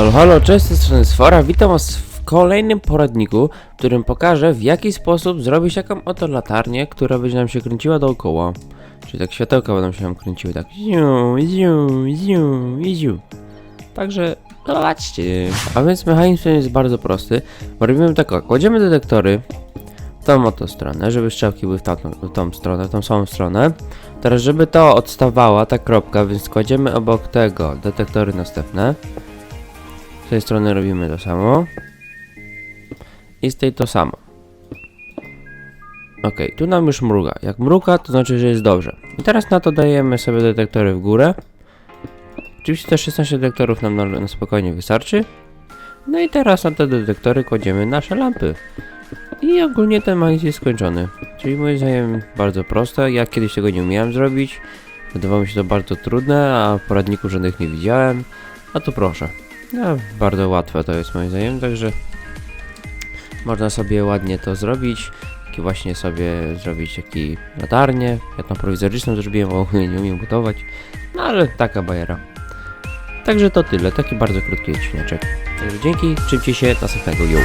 Halo, halo, cześć, z strony Sfora, witam was w kolejnym poradniku, w którym pokażę w jaki sposób zrobić taką oto latarnię, która będzie nam się kręciła dookoła. Czyli tak światełka będą się nam kręciły, tak ziu, ziu, ziu, ziu. Także zobaczcie. A więc mechanizm ten jest bardzo prosty, bo robimy tak, kładziemy detektory w tą oto stronę, żeby strzałki były w, tamtą, w tą stronę, w tą samą stronę. Teraz, żeby to odstawała, ta kropka, więc kładziemy obok tego detektory następne. Z tej strony robimy to samo. I z tej to samo. Ok, tu nam już mruga. Jak mruga, to znaczy, że jest dobrze. I teraz na to dajemy sobie detektory w górę. Oczywiście te 16 detektorów nam na, na spokojnie wystarczy. No i teraz na te detektory kładziemy nasze lampy. I ogólnie ten mechanizm jest skończony. Czyli moim zdaniem bardzo proste. Ja kiedyś tego nie umiałem zrobić. Wydawało mi się to bardzo trudne, a w poradniku żadnych nie widziałem. A tu proszę. No, bardzo łatwe to jest moim zdaniem, także można sobie ładnie to zrobić. Taki właśnie sobie zrobić taki latarnię. Ja tam prowizoryczną zrobiłem, bo nie umiem budować. No ale taka bajera. Także to tyle, taki bardzo krótki odcineczek. Także dzięki, trzymcie się, następnego yo.